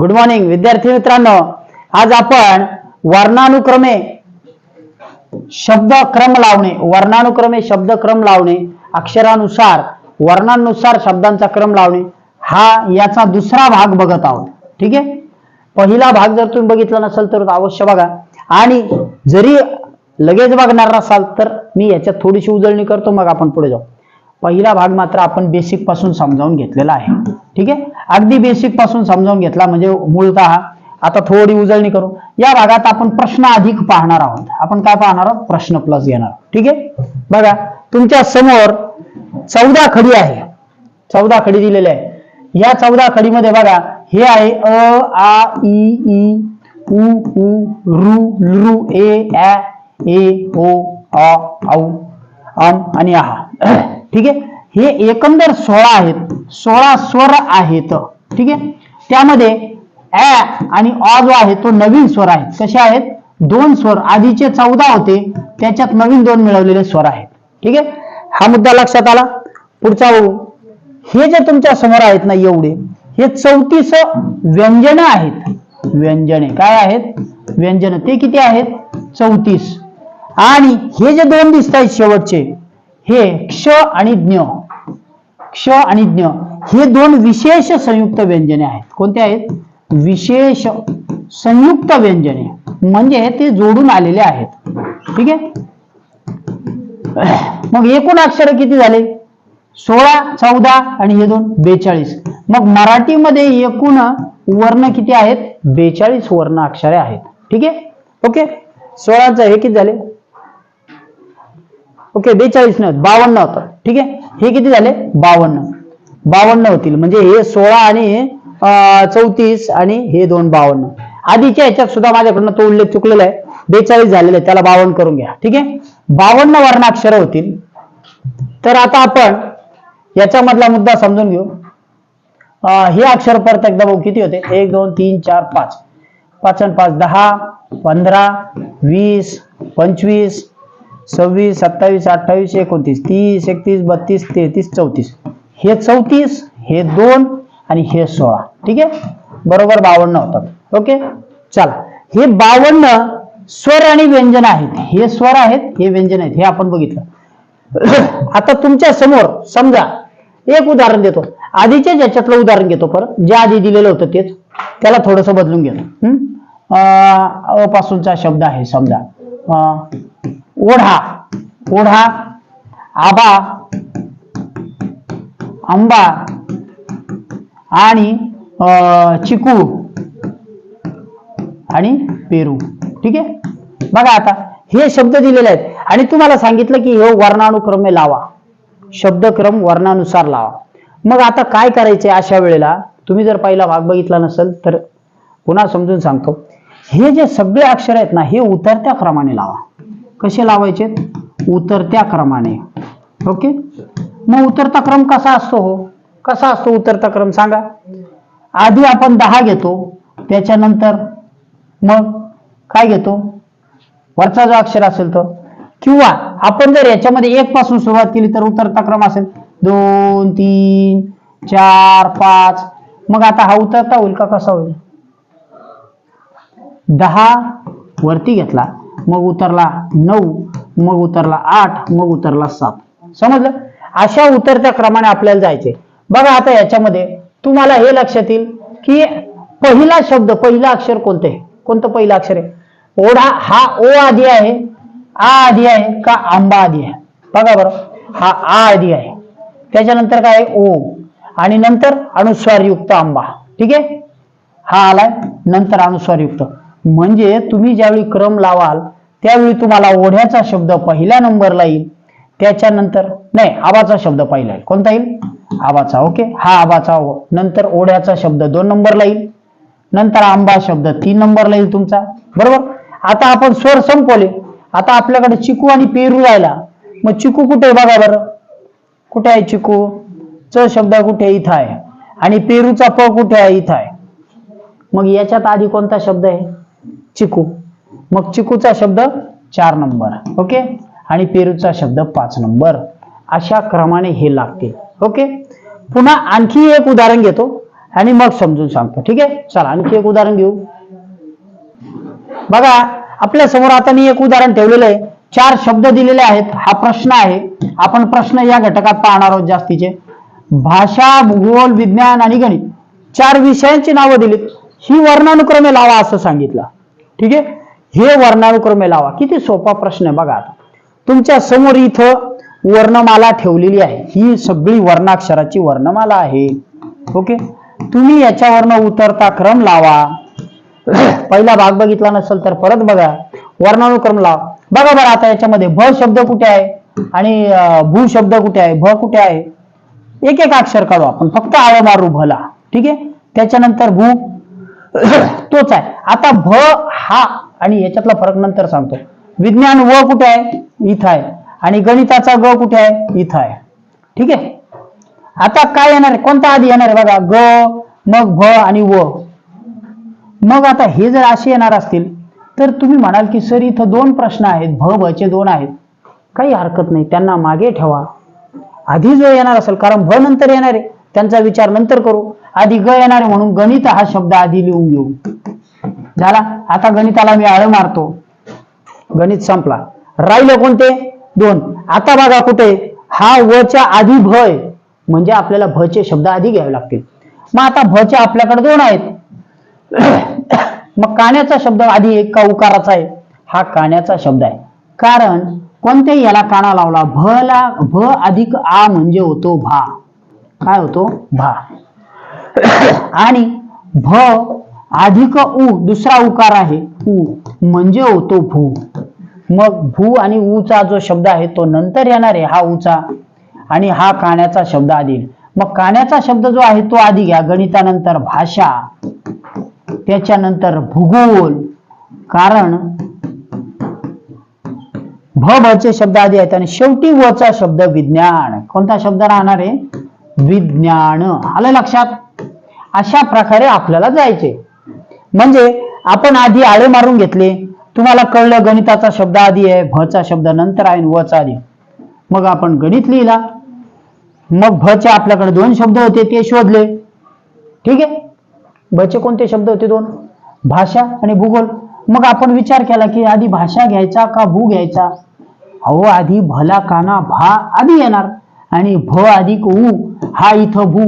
Good morning विद्यार्थी मित्रांनो. आज आपण वर्णानुक्रमे शब्द क्रम लावणे. वर्णानुक्रमे शब्द क्रम लावणे. अक्षरानुसार वर्णानुसार शब्दांचा क्रम लावणे. हा याचा दुसरा भाग बघत आहोत. ठीक आहे? पहिला भाग जर तुम्ही बघितला नसेल तर अवश्य बघा. आणि जरी लगेच बघणार नसाल तर मी याच्यात थोडीशी उजळणी करतो मग आपण पुढे जाऊ. पहिला भाग मात्र आपण बेसिकपासून समजावून घेतलेला आहे. ठीक आहे? अगदी बेसिकपासून समजावून घेतला म्हणजे मूळतः आता थोडी उजळणी करू. या भागात आपण प्रश्न अधिक पाहणार आहोत. आपण काय पाहणार आहोत? प्रश्न प्लस घेणार ठीक आहे? बघा तुमच्यासमोर चौदा खडी आहे. चौदा खडी दिलेल्या आहे या चौदा खडीमध्ये बघा हे आहे अ आ इ ई उ उ रु लृ ए ए ओ औ अम आणि आहा ठीक आहे? हे एकंदर सोळा आहेत. सोळा स्वर आहेत. ठीक आहे? त्यामध्ये ऍ आणि ऑ जो आहे तो नवीन स्वर आहे. कसे आहेत? दोन स्वर. आधीचे चौदा होते. त्याच्यात नवीन दोन मिळवलेले स्वर आहेत. ठीक आहे? हा मुद्दा लक्षात आला? पुढचा हे जे तुमच्यासमोर आहेत ना एवढे हे चौतीस व्यंजन आहेत. व्यंजने. काय आहेत? व्यंजन. ते किती आहेत? चौतीस. आणि हे जे दोन दिसत आहेत शेवटचे हे क्ष आणि ज्ञ. क्ष आणि ज्ञ. हे दोन विशेष संयुक्त व्यंजने आहेत. कोणते आहेत? विशेष संयुक्त व्यंजने. म्हणजे ते जोडून आलेले आहेत. ठीक आहे? मग एकूण अक्षर किती झाले? सोळा चौदा आणि हे दोन बेचाळीस. मग मराठीमध्ये एकूण वर्ण किती आहेत? बेचाळीस वर्ण अक्षरे आहेत. ठीक आहे? ओके? सोळाचं हे किती झाले? ओके बेचाळीस नाही बावन्न होतं. ठीक आहे? हे किती झाले? बावन्न. बावन्न होतील. म्हणजे हे सोळा आणि चौतीस आणि हे दोन बावन्न. आधीच्या ह्याच्यात सुद्धा माझ्याकडनं तो उल्लेख चुकलेला आहे. बेचाळीस झालेला आहे त्याला बावन्न करून घ्या. ठीक आहे? बावन्न वर्णाक्षर होतील. तर आता आपण याच्यामधला मुद्दा समजून घेऊ. हे अक्षर परत एकदा बघू. किती होते? एक दोन तीन चार पाच. पाच आणि पाच दहा पंधरा वीस पंचवीस सव्वीस सत्तावीस अठ्ठावीस एकोणतीस तीस एकतीस बत्तीस तेहतीस चौतीस. हे चौतीस हे दोन आणि हे सोळा. ठीक आहे? बरोबर बावन्न होतात. ओके? चला. हे बावन्न स्वर आणि व्यंजन आहेत. हे स्वर आहेत हे व्यंजन आहेत. हे आपण बघितलं. आता तुमच्यासमोर समजा एक उदाहरण देतो. आधीच्या ज्याच्यातलं उदाहरण घेतो परत. जे आधी दिलेलं होतं तेच. त्याला थोडस बदलून घेतो. हम्म? पासूनचा शब्द आहे समजा. अं, ओढा ओढा आबा आंबा आणि अं, चिकू आणि पेरू. ठीक आहे? बघा आता हे शब्द दिलेले आहेत. आणि तुम्हाला सांगितलं की हे वर्णानुक्रमे लावा. शब्दक्रम वर्णानुसार लावा. मग आता काय करायचे अशा वेळेला? तुम्ही जर पहिला भाग बघितला नसेल तर पुन्हा समजून सांगतो. हे जे सगळे अक्षर आहेत ना हे उतरत्या क्रमाने लावा. कसे लावायचे? उतरत्या क्रमाने. ओके? मग उतरता क्रम कसा असतो हो? कसा असतो उतरता क्रम सांगा. आधी आपण दहा घेतो त्याच्यानंतर मग काय घेतो? वरचा जो अक्षर असेल तो. किंवा आपण जर याच्यामध्ये एक पासून सुरुवात केली तर उतरता क्रम असेल. दोन तीन चार पाच. मग आता हा उतरता होईल का कसा होईल? दहा वरती घेतला. मग उतरला नऊ मग उतरला आठ मग उतरला सात. समजलं? अशा उतरत्या क्रमाने आपल्याला जायचे बघा आता याच्यामध्ये तुम्हाला हे लक्षात येईल की पहिला शब्द पहिला अक्षर कोणते कोणतं पहिलं अक्षर आहे? ओढा हा ओ आधी आहे आ आधी आहे का आंबा आधी आहे? बघा बरं. हा आ आधी आहे. त्याच्यानंतर काय आहे? ओ. आणि नंतर अनुस्वारयुक्त आंबा. ठीक आहे? हा आलाय. नंतर अनुस्वारयुक्त. म्हणजे तुम्ही ज्यावेळी क्रम लावाल त्यावेळी तुम्हाला ओढ्याचा शब्द पहिल्या नंबरला येईल. त्याच्यानंतर नाही आबाचा शब्द पहिला येईल. कोणता येईल? आबाचा ओके. हा आबाचा ओ. नंतर ओढ्याचा शब्द दोन नंबरला येईल. नंतर आंबा शब्द तीन नंबरला येईल तुमचा. बरोबर? आता आपण स्वर संपवले. आता आपल्याकडे चिकू आणि पेरू राहिला. मग चिकू कुठे आहे बघा बरं. कुठे आहे चिकू? च शब्द कुठे आहे? इथं आहे. आणि पेरूचा प कुठे आहे? इथं आहे. मग याच्यात आधी कोणता शब्द आहे? चिकू. मग चिकूचा शब्द चार नंबर. ओके? आणि पेरूचा शब्द पाच नंबर. अशा क्रमाने हे लागतील ओके? पुन्हा आणखी एक उदाहरण घेतो आणि मग समजून सांगतो. ठीक आहे? चला आणखी एक उदाहरण घेऊ. बघा आपल्यासमोर आता मी एक उदाहरण ठेवलेलं आहे. चार शब्द दिलेले आहेत. हा प्रश्न आहे. आपण प्रश्न या घटकात पाहणार आहोत जास्तीचे. भाषा भूगोल विज्ञान आणि गणित. चार विषयांची नावं दिलीत. ही वर्णानुक्रमे लावा असं सांगितलं. ठीक आहे? हे वर्णानुक्रमे लावा. किती सोपा प्रश्न आहे बघा तुमच्यासमोर इथं वर्णमाला ठेवलेली आहे. ही सगळी वर्णाक्षराची वर्णमाला आहे. ओके? तुम्ही याच्यावरनं उतरता क्रम लावा. पहिला भाग बघितला नसेल तर परत बघा. वर्णानुक्रम लावा. बघा बरं आता याच्यामध्ये भ शब्द कुठे आहे? आणि भू शब्द कुठे आहे? भ कुठे आहे? एक एक अक्षर काढू आपण. फक्त आळ मारू भला. ठीक आहे? त्याच्यानंतर भू. तोच आहे. आता भ हा आणि याच्यातला फरक नंतर सांगतो. विज्ञान व कुठे आहे? इथं आहे. आणि गणिताचा ग कुठे आहे? इथं आहे. ठीक आहे? आता काय येणार आहे? कोणता आधी येणार आहे? बघा ग मग भ आणि व. मग आता हे जर असे येणार असतील तर तुम्ही म्हणाल की सर इथं दोन प्रश्न आहेत. भ भचे दोन आहेत. काही हरकत नाही. त्यांना मागे ठेवा. आधी जो येणार असेल कारण भ नंतर येणार आहे. त्यांचा विचार नंतर करू. आधी ग येणार म्हणून गणित हा शब्द आधी लिहून घेऊ. झाला? आता गणिताला मी आळ मारतो. गणित संपला. राहिले कोणते? दोन. आता बघा कुठे? हा वच्या आधी भ म्हणजे आपल्याला भचे शब्द आधी घ्यावे लागतील. मग आता भचे आपल्याकडे दोन आहेत. मग काण्याचा शब्द आधी एक का उकाराचा आहे? हा काण्याचा शब्द आहे. कारण कोणत्याही याला काना लावला भला भ अधिक आ म्हणजे होतो भा. काय होतो? भा. आणि भ अधिक उ दुसरा उकार आहे उ. म्हणजे होतो भू. मग भू आणि ऊचा जो शब्द आहे तो नंतर येणार आहे हा ऊचा. आणि हा काण्याचा शब्द आधी. मग काण्याचा शब्द जो आहे तो आधी घ्या. गणितानंतर भाषा. त्याच्यानंतर भूगोल. कारण भ भचे शब्द आधी आहेत आणि शेवटी वचा शब्द विज्ञान. कोणता शब्द राहणार आहे? विज्ञान. आलं लक्षात? अशा प्रकारे आपल्याला जायचे. म्हणजे आपण आधी आळे मारून घेतले. तुम्हाला कळलं गणिताचा शब्द आधी आहे भचा शब्द नंतर आहे व वचा आधी. मग आपण गणित लिहिला. मग भचे आपल्याकडे दोन शब्द होते ते शोधले. ठीक आहे? भचे कोणते शब्द होते दोन? भाषा आणि भूगोल. मग आपण विचार केला की आधी भाषा घ्यायचा का भू घ्यायचा? अहो आधी भला काना भा आधी येणार. आणि भ अधिक उ हा इथं भू.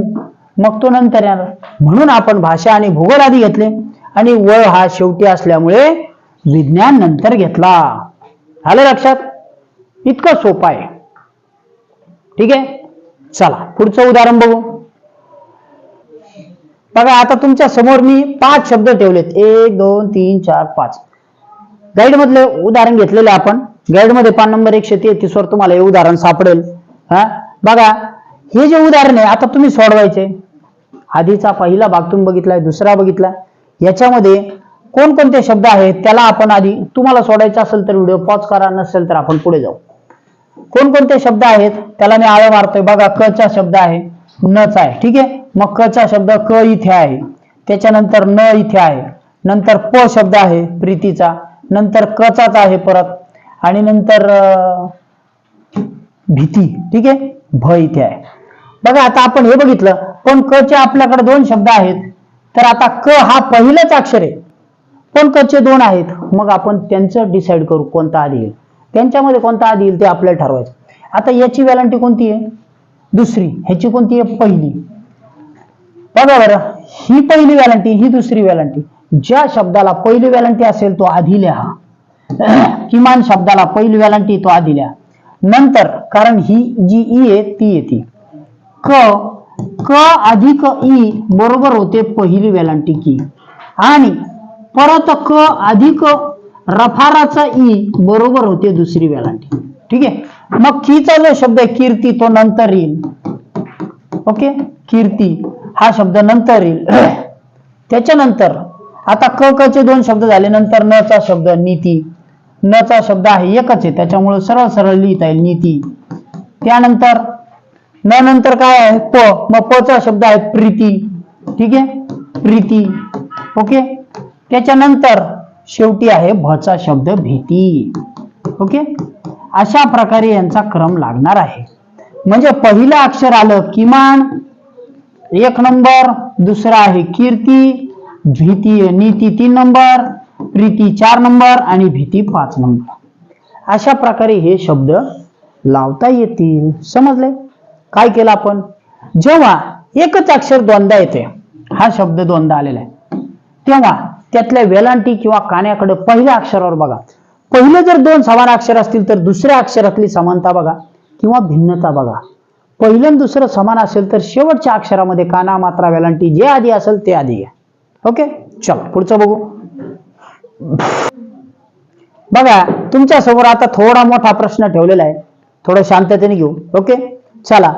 मग तो नंतर येणार म्हणून आपण भाषा आणि भूगोल आधी घेतले. आणि व हा शेवटी असल्यामुळे विज्ञान नंतर घेतला. आलं लक्षात? इतकं सोपं आहे. ठीक आहे? चला पुढचं उदाहरण बघू. बघा आता तुमच्यासमोर मी पाच शब्द ठेवलेत. एक दोन तीन चार पाच. गाईड मधले उदाहरण घेतलेले आपण. गाईडमध्ये पान नंबर एकशे तेहतीस वर तुम्हाला हे उदाहरण सापडेल. हा? बघा हे जे उदाहरण आहे आता तुम्ही सोडवायचे. आधीचा पहिला भाग तुम्ही बघितलाय दुसरा बघितला. याच्यामध्ये कोणकोणते शब्द आहेत त्याला आपण आधी तुम्हाला सोडायचा असेल तर व्हिडिओ पॉज करा नसेल तर आपण पुढे जाऊ. कोणकोणते शब्द आहेत त्याला मी आळ मारतोय. बघा क चा शब्द आहे नचा आहे. ठीक आहे? मग क चा शब्द क इथे आहे. त्याच्यानंतर न इथे आहे. नंतर प शब्द आहे प्रीतीचा. नंतर कचाच आहे परत. आणि नंतर भीती ठीक आहे? भय इथे आहे. बघा आता आपण हे बघितलं पण क चे आपल्याकडे दोन शब्द आहेत. तर आता क हा पहिलंच अक्षर आहे. पण क चे दोन आहेत. मग आपण त्यांचं डिसाईड करू कोणता आधी येईल. त्यांच्यामध्ये कोणता आधी येईल ते आपल्याला ठरवायचं. आता याची व्हॅलंटी कोणती आहे? दुसरी. ह्याची कोणती आहे? पहिली. बघा बरं. ही पहिली व्हॅलंटी ही दुसरी व्हॅलंटी ज्या शब्दाला पहिली व्हॅलंटी असेल तो आधी लिहा. किमान शब्दाला पहिली व्हॅलंटी तो आधी लिहा. नंतर कारण ही जी ई आहे ती येते. क क अधिक ई बरोबर होते पहिली वेलांटी की आणि परत क अधिक रफाराचा ई बरोबर होते दुसरी वेलांटी ठीक आहे? मग कीचा जो शब्द आहे कीर्ती तो नंतर येईल. ओके? कीर्ती हा शब्द नंतर येईल. त्याच्यानंतर आता क क चे दोन शब्द झाले नंतर न चा शब्द नीती. न चा शब्द आहे एकच आहे. त्याच्यामुळे सरळ सरळ लिहिता येईल नीती. त्यानंतर न नंतर काय आहे? प. मग पचा शब्द आहे प्रीती. ठीक आहे? प्रीती. ओके? त्याच्यानंतर शेवटी आहे भ चा शब्द भीती. ओके? अशा प्रकारे यांचा क्रम लागणार आहे. म्हणजे पहिलं अक्षर आलं किमान. एक नंबर. दुसरा आहे कीर्ती. भीती नीती तीन नंबर. प्रीती चार नंबर आणि भीती पाच नंबर. अशा प्रकारे हे शब्द लावता येतील. समजले? काय केलं आपण? जेव्हा एकच अक्षर दोनदा येते हा शब्द दोनदा आलेला आहे. तेव्हा त्यातल्या वेलांटी किंवा कान्याकडे पहिल्या अक्षरावर बघा. पहिलं जर दोन समान अक्षर असतील तर दुसऱ्या अक्षरातली समानता बघा किंवा भिन्नता बघा. पहिलं आणि दुसरं समान असेल तर शेवटच्या अक्षरामध्ये काना मात्रा वेलांटी जे आधी असेल ते आधी घ्या. ओके? चल पुढचं बघू. बघा तुमच्यासमोर आता थोडा मोठा प्रश्न ठेवलेला आहे. थोडं शांततेने घेऊ. ओके? चला.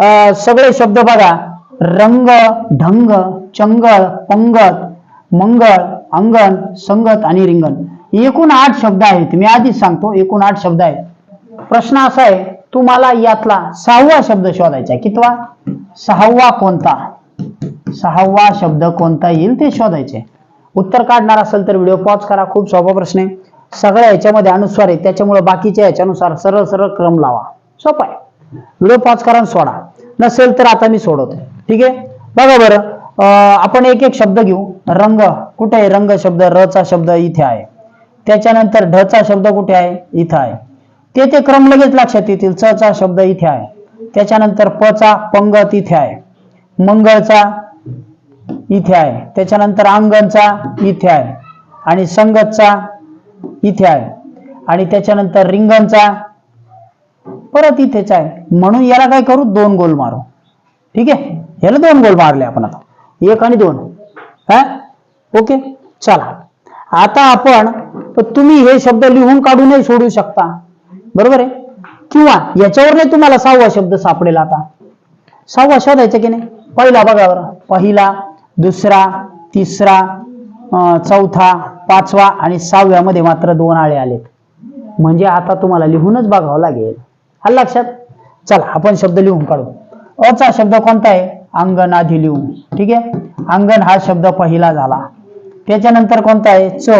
अं, सगळे शब्द बघा. रंग ढंग चंगळ पंगत मंगळ अंगण संगत आणि रिंगण. एकूण आठ शब्द आहेत. मी आधीच सांगतो एकूण आठ शब्द आहेत. प्रश्न असा आहे तुम्हाला यातला सहावा शब्द शोधायचा कितवा? सहावा कोणता? सहावा शब्द कोणता येईल ते शोधायचे. उत्तर काढणार असेल तर व्हिडिओ पॉज करा. खूप सोपा प्रश्न आहे. सगळ्या ह्याच्यामध्ये अनुस्वार आहे. त्याच्यामुळे बाकीच्या ह्याच्यानुसार सरळ सरळ क्रम लावा. सोपा आहे. व्हिडिओ पॉज करा आणि सोडा. नसेल तर आता मी सोडवतो. ठीक आहे? बघा बरं. अं, आपण एक एक शब्द घेऊ. रंग. कुठे आहे रंग शब्द? र चा शब्द इथे आहे. त्याच्यानंतर ढ चा शब्द कुठे आहे? इथं आहे. ते ते क्रम लगेच लक्षात येतील. च चा शब्द इथे आहे. त्याच्यानंतर प चा पंगत इथे आहे. मंगळचा इथे आहे. त्याच्यानंतर अंगणचा इथे आहे. आणि संगतचा इथे आहे. आणि त्याच्यानंतर रिंगणचा परत इथेच आहे. म्हणून याला काय करू? दोन गोल मारू. ठीक आहे? याला दोन गोल मारले आपण आता. एक आणि दोन. हा? ओके? चला. आता आपण तुम्ही हे शब्द लिहून काढूनही सोडू शकता. बरोबर आहे? किंवा याच्यावर नाही तुम्हाला सहावा शब्द सापडेल आता. सहावा शोधायचा की नाही? पहिला बघा बरं. पहिला दुसरा तिसरा चौथा पाचवा आणि सहाव्यामध्ये मात्र दोन आळे आलेत. म्हणजे आता तुम्हाला लिहूनच बघावं लागेल. हा लक्षात? चला आपण शब्द लिहून काढू. अचा शब्द कोणता आहे? अंगण आधी लिहू ठीक आहे? अंगण हा शब्द पहिला झाला. त्याच्यानंतर कोणता आहे? च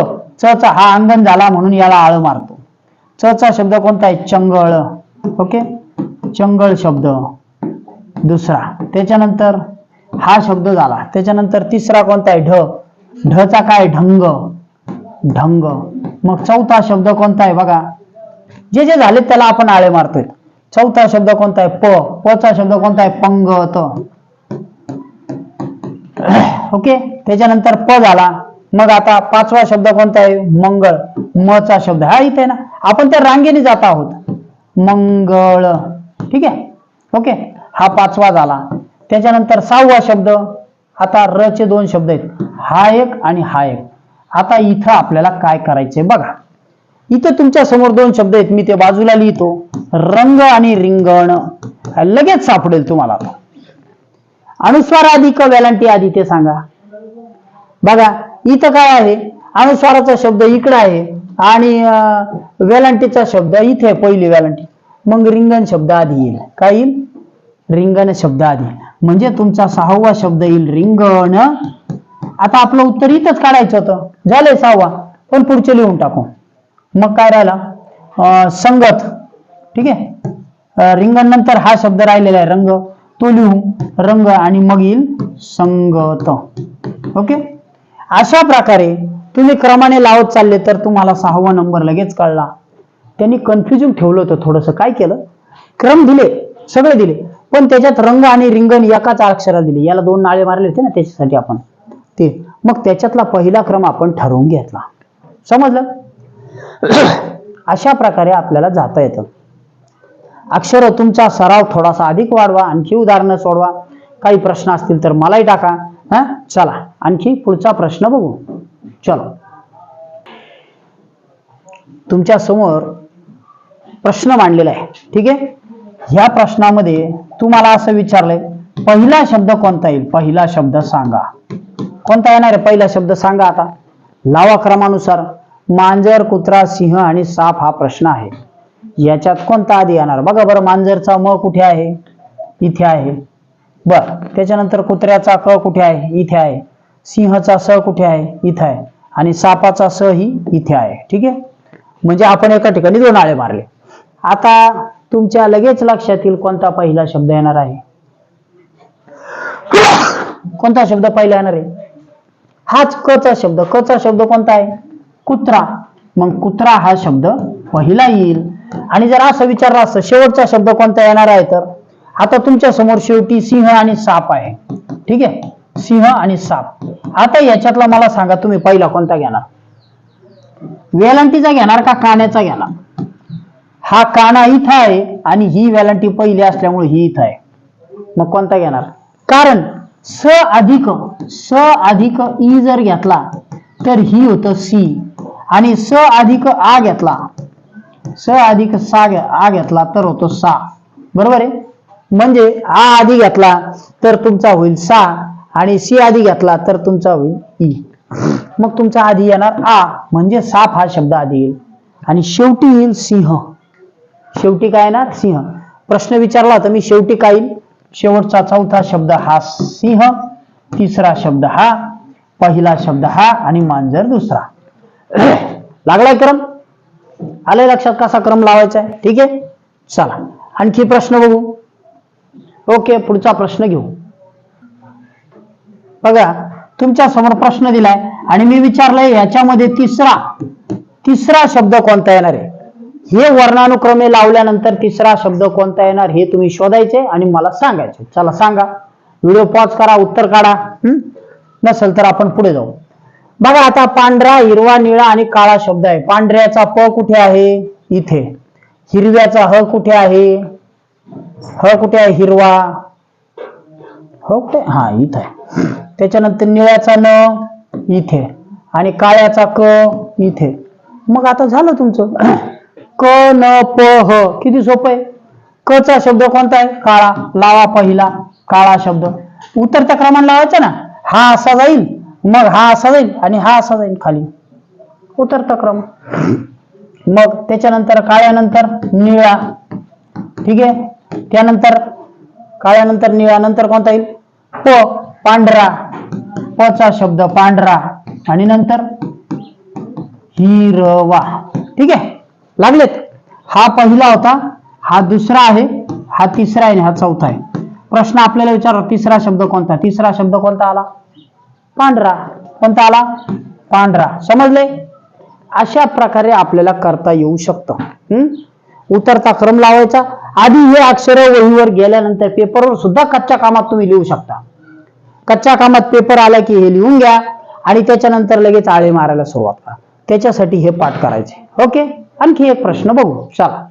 च हा अंगण झाला म्हणून याला आळ मारतो. च चा शब्द कोणता आहे? चंगळ. ओके? चंगळ शब्द. दुसरा. त्याच्यानंतर हा शब्द झाला. त्याच्यानंतर तिसरा कोणता आहे? ढ. ढचा काय? ढंग. ढंग. मग चौथा शब्द कोणता आहे बघा. जे जे झाले त्याला आपण आळे मारतोय. चौथा शब्द कोणता आहे? प. प चा शब्द कोणता आहे? पंगत. ओके? त्याच्यानंतर प झाला. मग आता पाचवा शब्द कोणता आहे? मंगळ. म चा शब्द. हा इथे ना. आपण त्या रांगेने जात आहोत. मंगळ. ठीक आहे? ओके? हा पाचवा झाला. त्याच्यानंतर सहावा शब्द आता र चे दोन शब्द आहेत. हा एक आणि हा एक. आता इथं आपल्याला काय करायचंय बघा. इथं तुमच्यासमोर दोन शब्द आहेत मी ते बाजूला लिहितो. रंग आणि रिंगण. लगेच सापडेल तुम्हाला. अनुस्वार आधी का वेलांटी आधी ते सांगा. बघा इथं काय आहे? अनुस्वाराचा शब्द इकडे आहे आणि वेलांटीचा शब्द इथे पहिली वेलांटी मग रिंगण शब्द आधी येईल. काय येईल? रिंगण शब्द आधी म्हणजे तुमचा सहावा शब्द येईल रिंगण. आता आपलं उत्तर इथंच काढायचं होतं. झालंय सहावा. पण पुढचे लिहून टाकू. मग काय राहिला? अं, संगत. ठीक आहे? रिंगण नंतर हा शब्द राहिलेला आहे रंग. तो लिहू. रंग आणि मग येईल संगत. ओके? अशा प्रकारे तुम्ही क्रमाने लावत चालले तर तुम्हाला सहावा नंबर लगेच कळला. त्यांनी कन्फ्युजन ठेवलं होतं थोडंसं. काय केलं? क्रम दिले. सगळे दिले. पण त्याच्यात रंग आणि रिंगण एकाच अक्षरात दिली. याला दोन नाळे मारले होते ना त्याच्यासाठी आपण. ते. मग त्याच्यातला पहिला क्रम आपण ठरवून घेतला. समजलं? अशा प्रकारे आपल्याला जाता येतं. अक्षर तुमचा सराव थोडासा अधिक वाढवा. आणखी उदाहरणं सोडवा. काही प्रश्न असतील तर मलाही टाका. हा? चला. आणखी पुढचा प्रश्न बघू. चलो. तुमच्यासमोर प्रश्न मांडलेला आहे. ठीक आहे? ह्या प्रश्नामध्ये तुम्हाला असं विचारलंय पहिला शब्द कोणता येईल? पहिला शब्द सांगा. कोणता येणार आहे? पहिला शब्द सांगा आता. लावा क्रमानुसार मांजर कुत्रा सिंह आणि साप हा प्रश्न आहे. याच्यात कोणता आधी येणार? बघा बरं मांजरचा म कुठे आहे? इथे आहे. बर त्याच्यानंतर कुत्र्याचा क कुठे आहे? इथे आहे. सिंहचा स कुठे आहे? इथे आहे. आणि सापाचा स ही इथे आहे. ठीक आहे? म्हणजे आपण एका ठिकाणी दोन आळे मारले. आता तुमच्या लगेच लक्षात येईल कोणता पहिला शब्द येणार आहे. कोणता शब्द पहिला येणार आहे? हाच कचा शब्द. कचा शब्द कोणता आहे? कुत्रा. मग कुत्रा हा शब्द पहिला येईल. आणि जर असं विचारलं असतं शेवटचा शब्द कोणता येणार आहे तर? आता तुमच्यासमोर शेवटी सिंह आणि साप आहे. ठीक आहे? सिंह आणि साप. आता याच्यातला मला सांगा तुम्ही पहिला कोणता घेणार? वेलांटीचा घेणार का काण्याचा घेणार? हा काना इथं आहे आणि ही व्हॅलंटी पहिली असल्यामुळे ही इथं आहे. मग कोणता घेणार? कारण स अधिक स अधिक ई जर घेतला तर ही होतं सी. आणि स अधिक आ घेतला स अधिक सा आ घेतला तर होतो सा. बरोबर आहे? म्हणजे आ आधी घेतला तर तुमचा होईल सा आणि सी आधी घेतला तर तुमचा होईल ई. मग तुमचा आधी येणार आ. म्हणजे साप हा शब्द आधी येईल. आणि शेवटी येईल सिंह. शेवटी काय येणार सिंह. प्रश्न विचारला तर मी शेवटी काय येईल? शेवटचा चौथा शब्द हा सिंह तिसरा शब्द हा पहिला शब्द हा आणि मांजर दुसरा. लागलाय क्रम? आले लक्षात कसा क्रम लावायचा आहे? ठीक आहे? चला आणखी प्रश्न बघू. ओके पुढचा प्रश्न घेऊ. बघा तुमच्यासमोर प्रश्न दिलाय आणि मी विचारलंय याच्यामध्ये तिसरा तिसरा शब्द कोणता येणार आहे? हे वर्णानुक्रमे लावल्यानंतर तिसरा शब्द कोणता येणार हे तुम्ही शोधायचे आणि मला सांगायचे. चला सांगा. व्हिडिओ पॉज करा उत्तर काढा. नसेल तर आपण पुढे जाऊ. बघा आता पांढरा हिरवा निळा आणि काळा शब्द आहे. पांढऱ्याचा प कुठे आहे? इथे. हिरव्याचा ह कुठे आहे? ह कुठे आहे? हिरवा. ह कुठे? हा इथे त्याच्यानंतर निळ्याचा न इथे. आणि काळ्याचा क इथे. मग आता झालं तुमचं. क न प ह. किती सोपं आहे? क चा शब्द कोणता आहे? काळा. लावा पहिला. काळा शब्द. उतरत्या क्रमांक लावायचा ना? हा असा जाईल. मग हा असा जाईल आणि हा असा जाईल खाली. उतरता क्रम मग त्याच्यानंतर काळ्यानंतर निळा. ठीक आहे? त्यानंतर काळ्यानंतर निळा. नंतर कोणता येईल? प पांढरा. प चा शब्द पांढरा. आणि नंतर हिरवा. ठीक आहे? लागलेत. हा पहिला होता हा दुसरा आहे हा तिसरा आहे आणि हा चौथा आहे. प्रश्न आपल्याला विचार तिसरा शब्द कोणता? तिसरा शब्द कोणता आला? पांढरा. कोणता आला? पांढरा. समजले? अशा प्रकारे आपल्याला करता येऊ शकतं. हम्म? उतरता क्रम लावायचा. आधी हे अक्षर वहीवर गेल्यानंतर पेपरवर सुद्धा कच्च्या कामात तुम्ही लिहू शकता. कच्च्या कामात पेपर आला की हे लिहून घ्या आणि त्याच्यानंतर लगेच आळे मारायला सुरुवात करा. त्याच्यासाठी हे पाठ करायचे. ओके? आणखी एक प्रश्न बघू चला.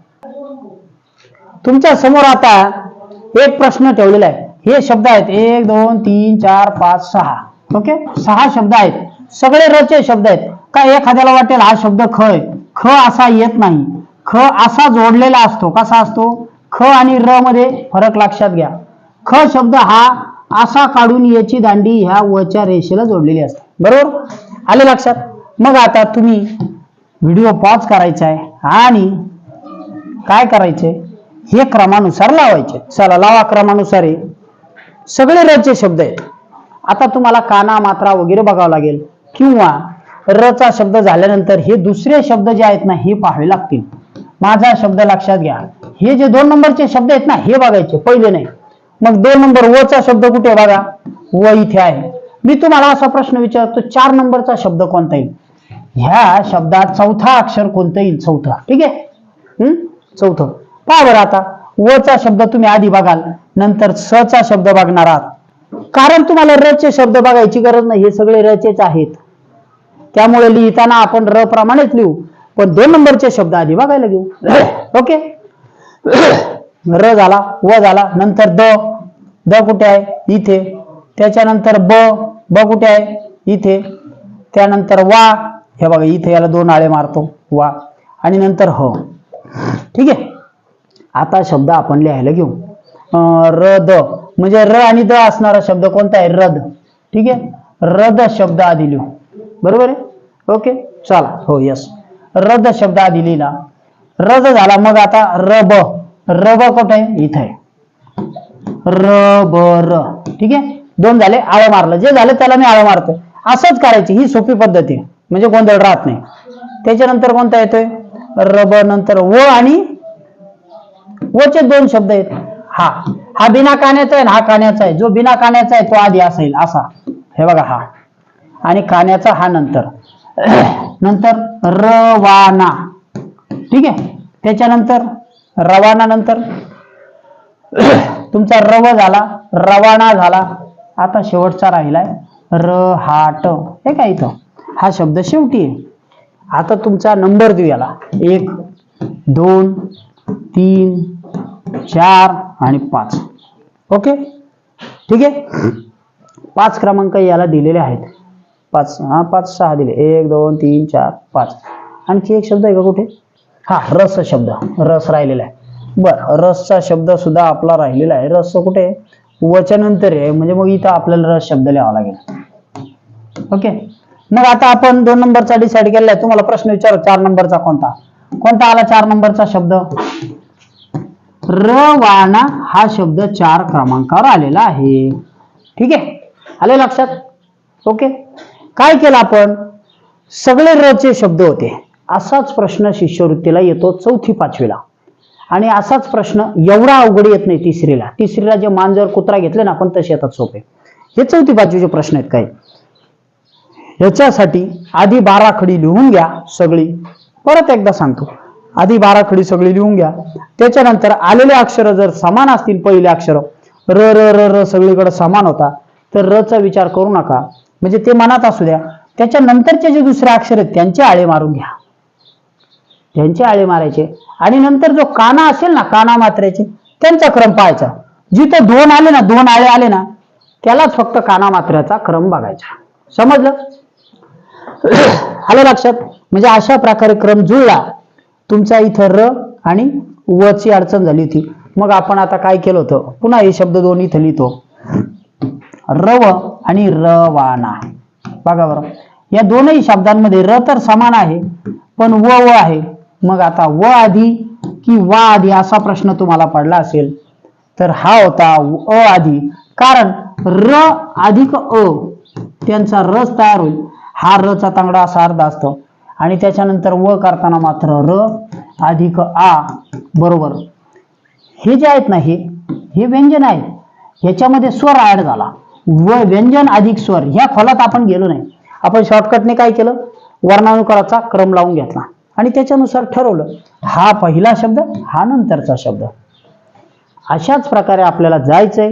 तुमच्यासमोर आता एक प्रश्न ठेवलेला आहे. हे शब्द आहेत एक दोन तीन चार पाच सहा. ओके? सहा शब्द आहेत. सगळे रचे शब्द आहेत. का एखाद्याला वाटेल हा शब्द ख आहे. ख असा येत नाही. ख असा जोडलेला असतो. कसा असतो? ख आणि र मध्ये फरक लक्षात घ्या. ख शब्द हा असा काढून याची दांडी ह्या वच्या रेषेला जोडलेली असते. बरोबर? आले लक्षात? मग आता तुम्ही व्हिडिओ पॉज करायचा आहे. आणि काय करायचे? हे क्रमानुसार लावायचे. चला लावा क्रमानुसार हे. सगळे रचे शब्द आहेत. आता तुम्हाला काना मात्रा वगैरे बघावं लागेल. किंवा रचा शब्द झाल्यानंतर हे दुसरे शब्द जे आहेत ना हे पाहावे लागतील. माझा शब्द लक्षात घ्या. हे जे दोन नंबरचे शब्द आहेत ना हे बघायचे पहिले नाही. मग दोन नंबर व चा शब्द कुठे बघा? व इथे आहे. मी तुम्हाला असा प्रश्न विचारतो चार नंबरचा शब्द कोणता येईल ह्या शब्दात चौथा अक्षर कोणतं येईल? चौथा. ठीक आहे? हम्म चौथं. पहा बरं आता. व चा शब्द तुम्ही आधी बघाल. नंतर स चा शब्द बघणार आहात. कारण तुम्हाला र चे शब्द बघायची गरज नाही. हे सगळे रचेच आहेत. त्यामुळे लिहिताना आपण र प्रमाणेच लिहू. पण दोन नंबरचे शब्द आधी बघायला घेऊ. ओके? र झाला व झाला नंतर द. द कुठे आहे? इथे. त्याच्यानंतर ब. ब कुठे आहे? इथे. त्यानंतर वा. हे बघा इथे याला दोन आळे मारतो. वा. आणि नंतर ह. ठीक आहे? आता शब्द आपण लिहायला घेऊ. अं, द. म्हणजे र आणि द असणारा शब्द कोणता आहे? रद. ठीक आहे? रद शब्द आधी लिहू. बरोबर आहे? ओके? चला. हो यस रद शब्द आधी लिहिला. रद झाला. मग आता रब रब कुठे आहे? इथे आहे. र ब र. ठीक आहे? दोन झाले. आळं मारलं. जे झालं त्याला मी आळं मारतोय. असंच करायची. ही सोपी पद्धती आहे. म्हणजे गोंधळ राहत नाही. त्याच्यानंतर कोणता येतोय? रब नंतर व आणि व चे दोन शब्द आहेत. हा. हा बिना काण्याचा आहे ना हा काण्याचा आहे. जो बिना काण्याचा आहे तो आधी असेल असा. हे बघा हा. आणि काण्याचा हा नंतर. नंतर रवाना. ठीक आहे? त्याच्यानंतर रवाना नंतर. तुमचा रव झाला रवाना झाला. आता शेवटचा राहिलाय. रहाट हे काय इथं? हा शब्द शेवटी आहे. आता तुमचा नंबर देऊ याला. एक दोन तीन चार आणि पाच. ओके? ठीक आहे? पाच क्रमांक याला दिलेले आहेत. पाच हा पाच सहा दिले. एक दोन तीन चार पाच. आणखी एक शब्द आहे का कुठे? हा रस शब्द. रस राहिलेला आहे. बर रसचा शब्द सुद्धा आपला राहिलेला आहे. रस कुठे? आहे? आहे. म्हणजे मग इथं आपल्याला रस शब्द लिहावा लागेल. ओके? मग आता आपण दोन नंबरचा डिसाईड केलाय. आहे तुम्हाला प्रश्न विचारू चार नंबरचा कोणता? कोणता आला चार नंबरचा शब्द? रवाना हा शब्द चार क्रमांकावर आलेला आहे. ठीक आहे? आले लक्षात? ओके. काय केलं आपण? सगळे रचे शब्द होते. असाच प्रश्न शिष्यवृत्तीला येतो चौथी पाचवीला. आणि असाच प्रश्न एवढा अवघड येत नाही तिसरीला. तिसरीला जे मांजर कुत्रा घेतले ना आपण तसे येतात सोपे. हे चौथी पाचवीचे प्रश्न आहेत काही. याच्यासाठी आधी बारा खडी लिहून घ्या सगळी. परत एकदा सांगतो. आधी बारा खडी सगळी लिहून घ्या. त्याच्यानंतर आलेले अक्षर जर समान असतील पहिले अक्षर र र र र सगळीकडे समान होता तर र चा विचार करू नका. म्हणजे ते मनात असू द्या. त्याच्यानंतरचे जे दुसरे अक्षर आहेत त्यांचे आळे मारून घ्या. त्यांचे आळे मारायचे. आणि नंतर जो काना असेल ना काना मात्र्याचे त्यांचा क्रम पाहायचा. जिथं दोन आले ना दोन आळे आले ना त्यालाच फक्त काना मात्र्याचा क्रम बघायचा. समजलं? आलं लक्षात? म्हणजे अशा प्रकारे क्रम जुळला. तुमचा इथं र आणि व ची अडचण झाली होती. मग आपण आता काय केलं होतं? पुन्हा हे शब्द दोन इथं लिहितो. रव आणि रवाना बघा बरं. या दोनही शब्दांमध्ये र तर समान आहे पण व व आहे. मग आता व आधी की वा आधी असा प्रश्न तुम्हाला पडला असेल तर हा होता अ आधी. कारण र अधिक अ त्यांचा रस तयार होईल. हा र चा तांगडा असा अर्धा असतो. आणि त्याच्यानंतर व करताना मात्र र अधिक आ बरोबर. हे जे आहेत ना हे हे व्यंजन आहेत ह्याच्यामध्ये स्वर ऍड झाला. व व्यंजन अधिक स्वर. ह्या खोलात आपण गेलो नाही. आपण शॉर्टकटने काय केलं? वर्णानुकाराचा क्रम लावून घेतला. आणि त्याच्यानुसार ठरवलं. हा पहिला शब्द हा नंतरचा शब्द. अशाच प्रकारे आपल्याला जायचंय.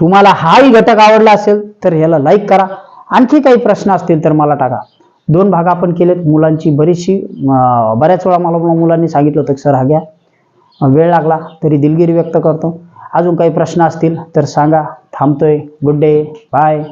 तुम्हाला हाही घटक आवडला असेल तर ह्याला लाईक करा. आणखी काही प्रश्न असतील तर मला टाका. दोन भाग आपण केलेत. मुलांची बरीचशी बऱ्याच वेळा मला मुलांनी सांगितलं होतं की सर हा घ्या. वेळ लागला तरी दिलगिरी व्यक्त करतो. अजून काही प्रश्न असतील तर सांगा. थांबतोय. Good day. बाय.